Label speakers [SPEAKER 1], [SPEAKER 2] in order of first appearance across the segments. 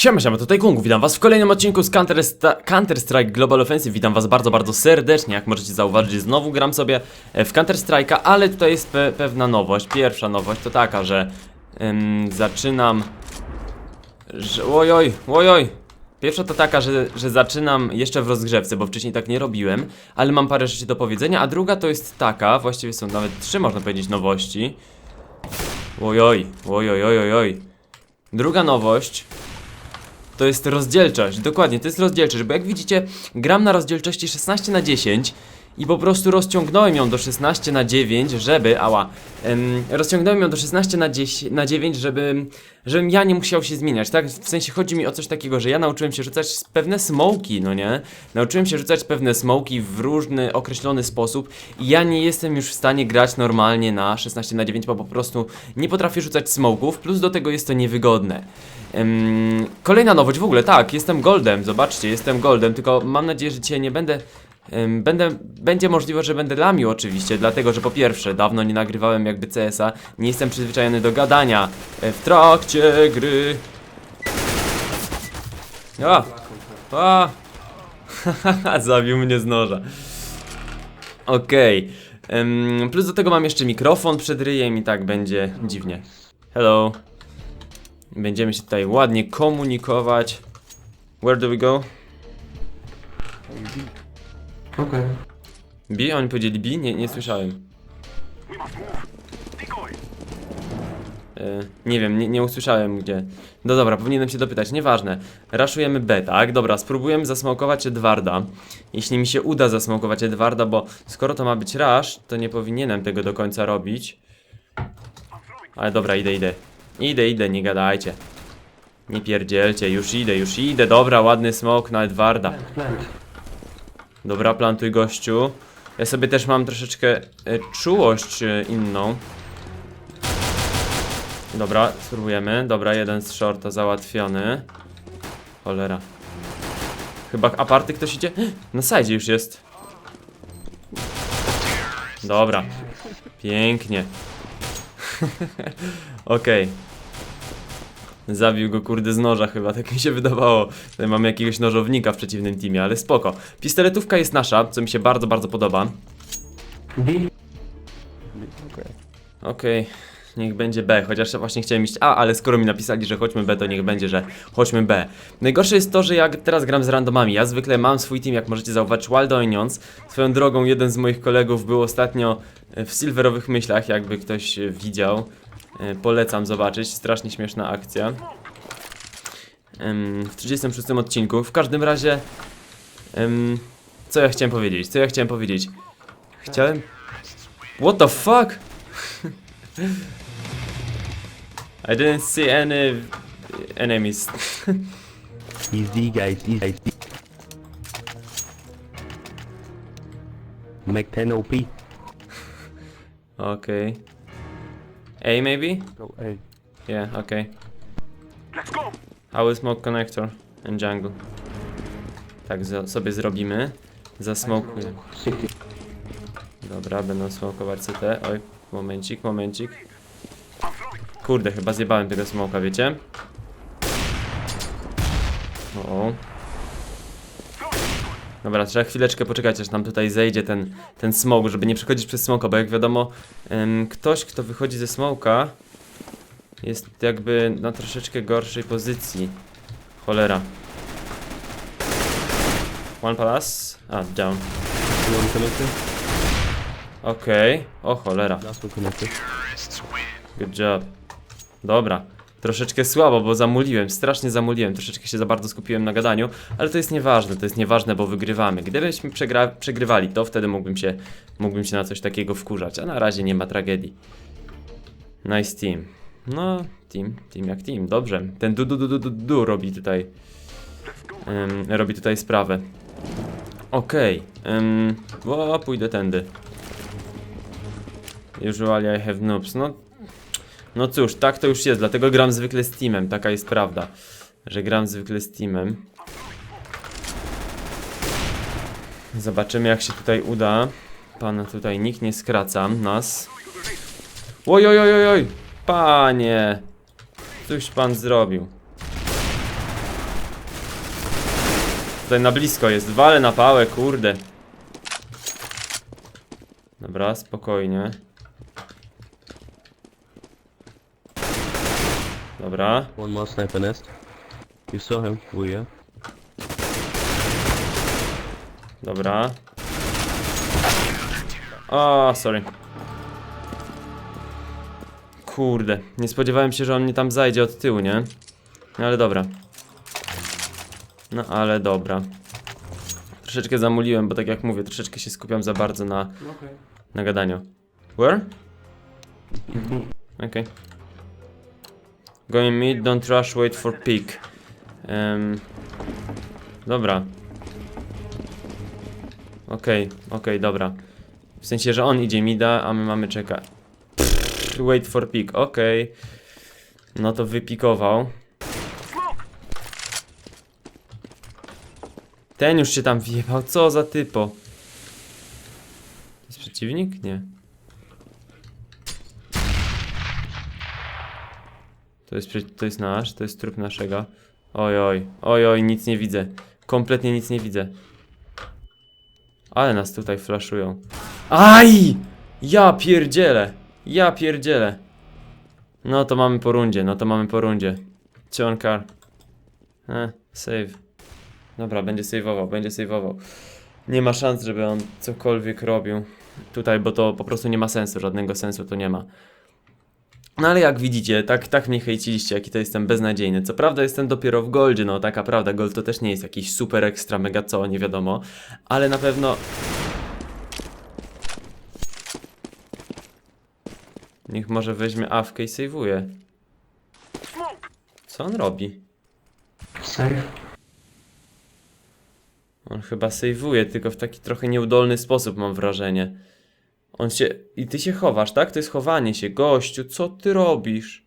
[SPEAKER 1] Siema, siema, tutaj Kungu, witam was w kolejnym odcinku z Counter- Counter-Strike Global Offensive. Witam was bardzo, bardzo serdecznie, jak możecie zauważyć znowu gram sobie e, w Counter-Strike'a Ale tutaj jest pe pewna nowość, pierwsza nowość to taka, że em, zaczynam że, Ojoj, ojoj. Pierwsza to taka, że, że zaczynam jeszcze w rozgrzewce, bo wcześniej tak nie robiłem Ale mam parę rzeczy do powiedzenia, a druga to jest taka, właściwie są nawet trzy można powiedzieć nowości. Ojoj, ojoj, ojoj, oj Druga nowość to jest rozdzielczość, dokładnie, to jest rozdzielczość, bo jak widzicie, gram na rozdzielczości 16 na 10 i po prostu rozciągnąłem ją do 16 na 9, żeby, ała, em, rozciągnąłem ją do 16 na, 10, na 9, żeby, żebym ja nie musiał się zmieniać, tak? W sensie chodzi mi o coś takiego, że ja nauczyłem się rzucać pewne smoki, no nie? Nauczyłem się rzucać pewne smoki w różny, określony sposób i ja nie jestem już w stanie grać normalnie na 16 na 9, bo po prostu nie potrafię rzucać smoków, plus do tego jest to niewygodne. Kolejna nowość w ogóle, tak, jestem Goldem, zobaczcie, jestem Goldem, tylko mam nadzieję, że dzisiaj nie będę. Będę będzie możliwe, że będę lamił oczywiście, dlatego że po pierwsze, dawno nie nagrywałem jakby CS-a, nie jestem przyzwyczajony do gadania e, w trakcie gry. A! A! Zabił mnie z noża. Okej. Em, plus do tego mam jeszcze mikrofon przed ryjem i tak będzie dziwnie. Hello. Będziemy się tutaj ładnie komunikować. Where do we go?
[SPEAKER 2] Okej.
[SPEAKER 1] B? Oni powiedzieli B? Nie, nie słyszałem. E, nie wiem, nie, nie usłyszałem gdzie. No dobra, powinienem się dopytać, nieważne. Raszujemy B, tak? Dobra, spróbujemy zasmokować Edwarda. Jeśli mi się uda zasmokować Edwarda, bo skoro to ma być rush, to nie powinienem tego do końca robić. Ale dobra, idę, idę. Idę, idę, nie gadajcie. Nie pierdzielcie, już idę, już idę. Dobra, ładny smok na Edwarda.
[SPEAKER 2] Plant.
[SPEAKER 1] Dobra, plantuj gościu. Ja sobie też mam troszeczkę e, czułość e, inną. Dobra, spróbujemy. Dobra, jeden z shorta załatwiony. Cholera. Chyba aparty ktoś idzie? Na sajdzie już jest. Dobra. Pięknie. Okej. Zabił go kurde z noża chyba, tak mi się wydawało. Tutaj mamy jakiegoś nożownika w przeciwnym teamie, ale spoko. Pistoletówka jest nasza, co mi się bardzo, bardzo podoba. Okej, niech będzie B, chociaż właśnie chciałem iść A, ale skoro mi napisali, że chodźmy B, to niech będzie, że chodźmy B. Najgorsze jest to, że ja teraz gram z randomami. Ja zwykle mam swój team, jak możecie zauważyć, Wild Onions. Swoją drogą, jeden z moich kolegów był ostatnio w Silverowych Myślach, jakby ktoś widział. E, Polecam zobaczyć, strasznie śmieszna akcja. W 36 odcinku. W każdym razie. Co ja chciałem powiedzieć? Co ja chciałem powiedzieć? Chciałem. What the fuck? I didn't see any enemies.
[SPEAKER 3] He's the guy, he's the guy. Make 10 OP.
[SPEAKER 1] Okay. A maybe?
[SPEAKER 3] Go A.
[SPEAKER 1] Yeah, okay. Let's go! I will smoke connector and jungle. Tak zo- sobie zrobimy. Zasmokuję.
[SPEAKER 2] City.
[SPEAKER 1] Dobra, będą smokować CT. Oj, momencik, momencik. Kurde, chyba zjebałem tego smoka, wiecie? O. o. Dobra, trzeba chwileczkę poczekać, aż nam tutaj zejdzie ten, ten smok, żeby nie przechodzić przez smoka, bo jak wiadomo, em, ktoś, kto wychodzi ze smoka, jest jakby na troszeczkę gorszej pozycji. Cholera. One palas? A, down.
[SPEAKER 3] Want connector?
[SPEAKER 1] Okej. O cholera.
[SPEAKER 3] Last one.
[SPEAKER 1] Good job. Dobra. Troszeczkę słabo, bo zamuliłem, strasznie zamuliłem, troszeczkę się za bardzo skupiłem na gadaniu, ale to jest nieważne, to jest nieważne, bo wygrywamy. Gdybyśmy przegrywali, to wtedy mógłbym się, mógłbym się na coś takiego wkurzać, a na razie nie ma tragedii. Nice team. No, team, team jak team, dobrze. Ten du du du du du, du robi tutaj, em, robi tutaj sprawę. Okej, okay. o, pójdę tędy. Usually I have noobs, no no cóż, tak to już jest, dlatego gram zwykle z teamem, taka jest prawda. Że gram zwykle z teamem. Zobaczymy jak się tutaj uda. Pana tutaj nikt nie skraca nas. Oj, oj, oj, oj. Panie. Coś pan zrobił. tutaj na blisko jest. Wale na pałę, kurde. Dobra, spokojnie. Dobra.
[SPEAKER 3] One more sniper nest. You saw him, yeah.
[SPEAKER 1] Dobra. O, sorry. Kurde, nie spodziewałem się, że on mnie tam zajdzie od tyłu, nie? No ale dobra. No ale dobra. Troszeczkę zamuliłem, bo tak jak mówię, troszeczkę się skupiam za bardzo na,
[SPEAKER 2] Okay.
[SPEAKER 1] na gadaniu. Where?
[SPEAKER 2] B.
[SPEAKER 1] Okay. Going mid, don't rush, wait for peak. Em, dobra. Okej, okej, dobra. W sensie, że on idzie mida, a my mamy czekać. Wait for peak, okej. No to wypikował. Ten już się tam wjebał, co za typo. To jest przeciwnik? Nie. To jest, to jest nasz, to jest trup naszego. Oj, oj, oj, oj, nic nie widzę. Kompletnie nic nie widzę. Ale nas tutaj flaszują. Aj! Ja pierdzielę! Ja pierdzielę! No to mamy po rundzie, no to mamy po rundzie. Cion. E, save. Dobra, będzie saveował, będzie saveował. Nie ma szans, żeby on cokolwiek robił tutaj, bo to po prostu nie ma sensu, żadnego sensu to nie ma. No ale jak widzicie, tak, tak mnie hejciliście, jaki to jestem beznadziejny. Co prawda jestem dopiero w Goldzie, no taka prawda, Gold to też nie jest jakiś super ekstra mega co, nie wiadomo. Ale na pewno... Niech może weźmie awkę i sejwuje. Co on robi?
[SPEAKER 2] Safe.
[SPEAKER 1] On chyba sejwuje, tylko w taki trochę nieudolny sposób mam wrażenie. On się... I ty się chowasz, tak? To jest chowanie się. Gościu, co ty robisz?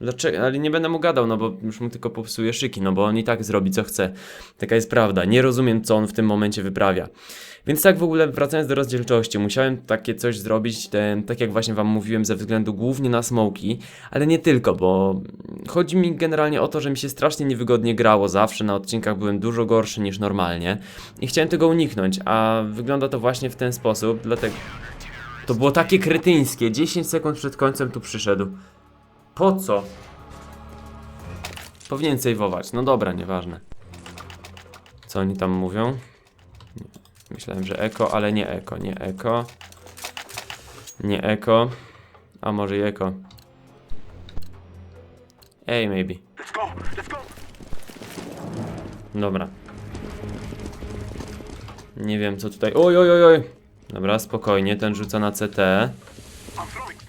[SPEAKER 1] Dlaczego? Ale nie będę mu gadał, no bo już mu tylko popsuje szyki, no bo on i tak zrobi co chce. Taka jest prawda. Nie rozumiem, co on w tym momencie wyprawia. Więc tak w ogóle wracając do rozdzielczości, musiałem takie coś zrobić, tak jak właśnie wam mówiłem, ze względu głównie na smoki, ale nie tylko, bo chodzi mi generalnie o to, że mi się strasznie niewygodnie grało zawsze, na odcinkach byłem dużo gorszy niż normalnie i chciałem tego uniknąć, a wygląda to właśnie w ten sposób, dlatego... To było takie kretyńskie, 10 sekund przed końcem tu przyszedł. Po co? Powinien saveować, no dobra, nieważne. Co oni tam mówią? Nie. Myślałem, że eko, ale nie eko, nie eko. Nie eko. A może i eko. Ej, maybe. Dobra. Nie wiem co tutaj. Oj, oj, oj, oj. Dobra, spokojnie, ten rzuca na CT.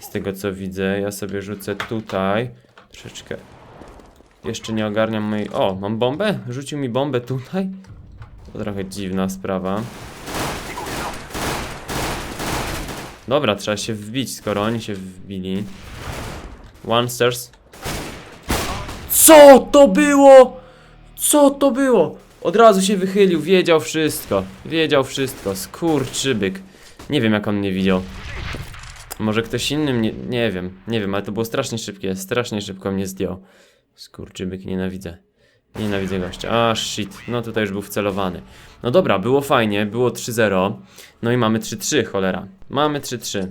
[SPEAKER 1] Z tego co widzę, ja sobie rzucę tutaj. Troszeczkę. Jeszcze nie ogarniam mojej. O, mam bombę? Rzucił mi bombę tutaj? To trochę dziwna sprawa. Dobra, trzeba się wbić, skoro oni się wbili. One stairs. Co to było? Co to było? Od razu się wychylił, wiedział wszystko. Wiedział wszystko, skurczybyk. Nie wiem jak on mnie widział. Może ktoś inny mnie, nie wiem, nie wiem, ale to było strasznie szybkie, strasznie szybko mnie zdjął. Skurczybyk, nienawidzę. Nienawidzę gościa. A, shit. No tutaj już był wcelowany. No dobra, było fajnie, było 3-0. No i mamy 3-3, cholera. Mamy 3-3.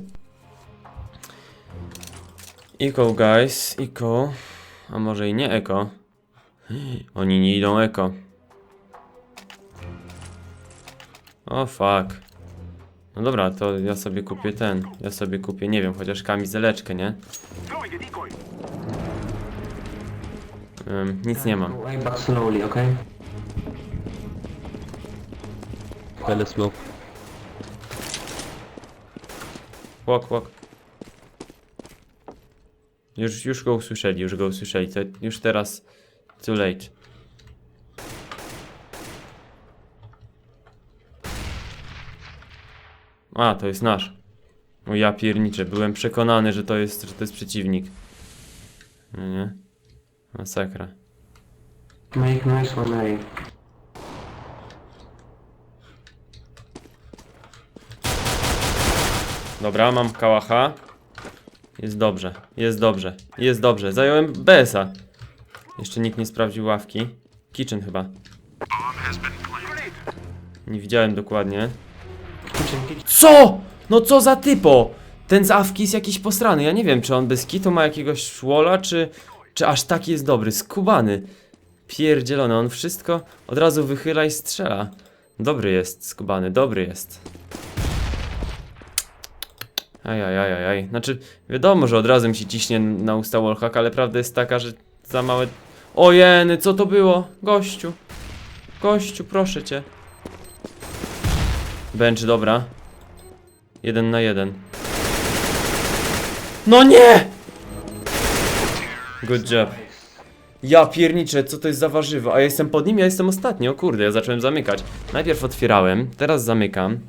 [SPEAKER 1] Eco, guys, eco. A może i nie eco. Oni nie idą eko. O fuck. No dobra, to ja sobie kupię ten. Ja sobie kupię, nie wiem, chociaż kamizeleczkę, nie? Ym, nic nie mam.
[SPEAKER 2] Way back slowly, okay?
[SPEAKER 3] Pele smoke.
[SPEAKER 1] Łok, łok. Już, już go usłyszeli, już go usłyszeli. To już teraz too late. A, to jest nasz. O ja pierniczę, byłem przekonany, że to jest, że to jest przeciwnik. No nie? Masakra.
[SPEAKER 2] Make noise when I...
[SPEAKER 1] Dobra, mam kałacha. Jest dobrze, jest dobrze, jest dobrze. Zająłem BS-a. Jeszcze nikt nie sprawdził ławki. Kitchen chyba. Nie widziałem dokładnie. Co? No co za typo? Ten z Awki jest jakiś posrany. Ja nie wiem, czy on bez kitu ma jakiegoś szwola, czy, czy aż taki jest dobry. Skubany. Pierdzielony, on wszystko od razu wychyla i strzela. Dobry jest, skubany, dobry jest. Ajajajajaj. Znaczy, wiadomo, że od razu mi się ciśnie na usta wallhack, ale prawda jest taka, że za małe... Ojeny, co to było? Gościu. Gościu, proszę cię. Bench, dobra. Jeden na jeden. No nie! Good job. Ja pierniczę, co to jest za warzywo? A ja jestem pod nim, ja jestem ostatni. O kurde, ja zacząłem zamykać. Najpierw otwierałem, teraz zamykam.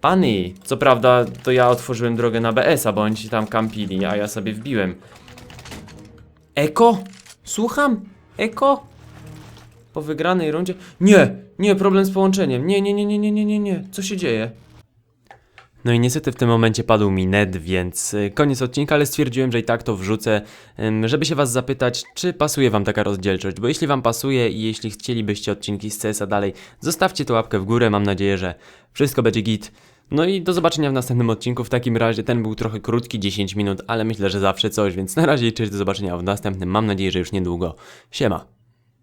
[SPEAKER 1] Pani, co prawda to ja otworzyłem drogę na BS-a, bo oni tam kampili, a ja sobie wbiłem. Eko? Słucham? Eko? Po wygranej rundzie? Nie, nie, problem z połączeniem. Nie, nie, nie, nie, nie, nie, nie, nie. Co się dzieje? No i niestety w tym momencie padł mi net, więc y, koniec odcinka, ale stwierdziłem, że i tak to wrzucę, żeby się was zapytać, czy pasuje wam taka rozdzielczość, bo jeśli wam pasuje i jeśli chcielibyście odcinki z CS-a dalej, zostawcie tą łapkę w górę, mam nadzieję, że wszystko będzie git. No i do zobaczenia w następnym odcinku, w takim razie ten był trochę krótki, 10 minut, ale myślę, że zawsze coś, więc na razie cześć, do zobaczenia w następnym, mam nadzieję, że już niedługo. Siema.